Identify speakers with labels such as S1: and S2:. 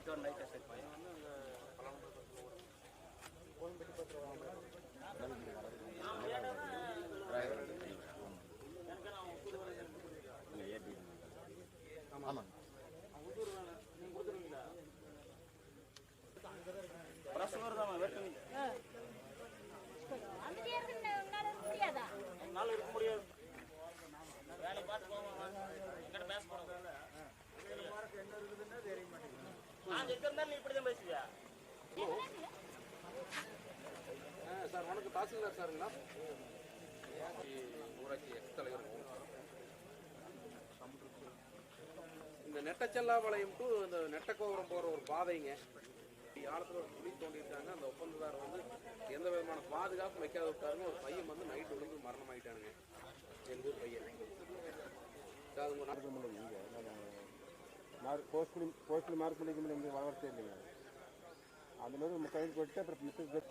S1: Night ஒரு night check பண்ணி பிரசவர் தான்
S2: இருக்க முடியாது
S3: தாசில்தார் சாருங்களா? ஊராட்சி எக்ஸ் தலைவர் இந்த நெட்டச்செல்லாபாளையம் டு இந்த நெட்டக்கோபுரம் போகிற ஒரு பாதைங்க. ஆழத்தில் ஒரு குழி தோண்டியிருக்காங்க. அந்த ஒப்பந்ததார் வந்து எந்த விதமான பாதுகாப்பு வைக்காத விட்டாருங்க ஒரு பையன் வந்து நைட் விழுந்து மரணம் ஆயிட்டானுங்க எங்கள் பையன்.
S4: மார்க் போஸ்ட்லி போஸ்ட்லி மார்க் பண்ணிக்க முடியும்? வளர்ச்சி இல்லைங்க. அந்த மாதிரி நம்ம கையில் போட்டு அப்புறம் மிஸ்ஸஸ்